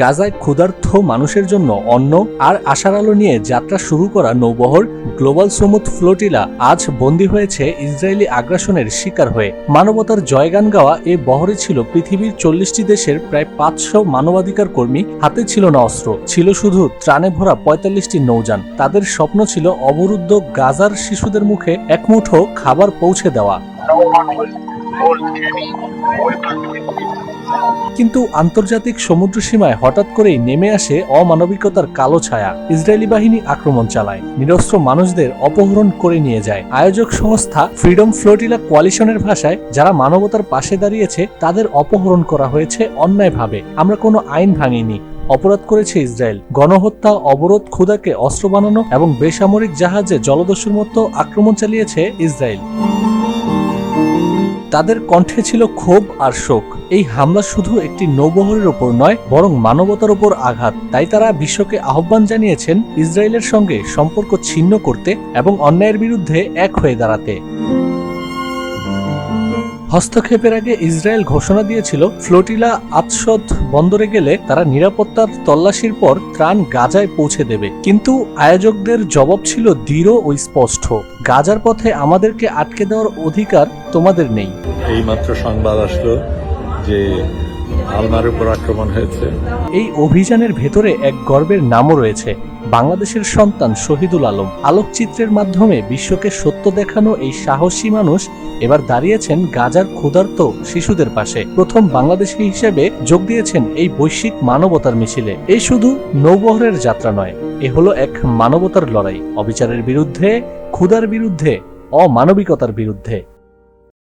গাজায় ক্ষুধার্থ মানুষের জন্য অন্ন আর আশার আলো নিয়ে যাত্রা শুরু করা নৌবহর গ্লোবাল সমুদ ফ্লোটিলা আজ বন্দী হয়েছে ইসরায়েলি আগ্রাসনের শিকার হয়ে। মানবতার জয়গান গাওয়া এ বহরে ছিল পৃথিবীর চল্লিশটি দেশের প্রায় পাঁচশো মানবাধিকার কর্মী। হাতে ছিল না অস্ত্র, ছিল শুধু ত্রাণে ভরা পঁয়তাল্লিশটি নৌযান। তাদের স্বপ্ন ছিল অবরুদ্ধ গাজার শিশুদের মুখে এক মুঠো খাবার পৌঁছে দেওয়া। কিন্তু আন্তর্জাতিক সমুদ্র সীমায় হঠাৎ করেই নেমে আসে অমানবিকতার কালো ছায়া। ইসরায়েলি বাহিনী আক্রমণ চালায়। নিরস্ত্র মানুষদের অপহরণ করে নিয়ে যায়। আয়োজক সংস্থা ফ্রিডম ফ্লোটিলা কোয়ালিশনের ভাষায়, যারা মানবতার পাশে দাঁড়িয়েছে, তাদের অপহরণ করা হয়েছে অন্যায়ভাবে। আমরা কোনো আইন ভাঙিনি। অপরাধ করেছে ইসরায়েল। গণহত্যা, অবরোধ ক্ষুদাকে অস্ত্র বানানো এবং বেসামরিক জাহাজে জলদস্যুর মতো আক্রমণ চালিয়েছে ইসরায়েল। তাদের কণ্ঠে ছিল ক্ষোভ আর শোক। এই হামলা শুধু একটি নৌবহরের ওপর নয়, বরং মানবতার ওপর আঘাত। তাই তারা বিশ্বকে আহ্বান জানিয়েছেন ইসরায়েলের সঙ্গে সম্পর্ক ছিন্ন করতে এবং অন্যায়ের বিরুদ্ধে এক হয়ে দাঁড়াতে। হস্তক্ষেপের আগে ইসরায়েল ঘোষণা দিয়েছিল, ফ্লোটিলা আতসদ বন্দরে গেলে তারা নিরাপত্তার তল্লাশির পর ত্রাণ গাজায় পৌঁছে দেবে। কিন্তু আয়োজকদের জবাব ছিল দৃঢ় ও স্পষ্ট। গাজার পথে আমাদেরকে আটকে দেওয়ার অধিকার তোমাদের নেই। এইমাত্র সংবাদ আসলো যে আলমার উপর আক্রমণ হয়েছে। এই অভিযানের ভেতরে এক গর্বের নামও রয়েছে, বাংলাদেশের সন্তান শহীদুল আলম। আলোকচিত্রের মাধ্যমে বিশ্বকে সত্য দেখানো এই সাহসী মানুষ এবার দাঁড়িয়েছেন গাজার ক্ষুধার্ত শিশুদের পাশে। প্রথম বাংলাদেশি হিসেবে যোগ দিয়েছেন এই বৈশ্বিক মানবতার মিছিলে। এই শুধু নৌবহরের যাত্রা নয়, এ হলো এক মানবতার লড়াই। অবিচারের বিরুদ্ধে, ক্ষুধার বিরুদ্ধে, অমানবিকতার বিরুদ্ধে।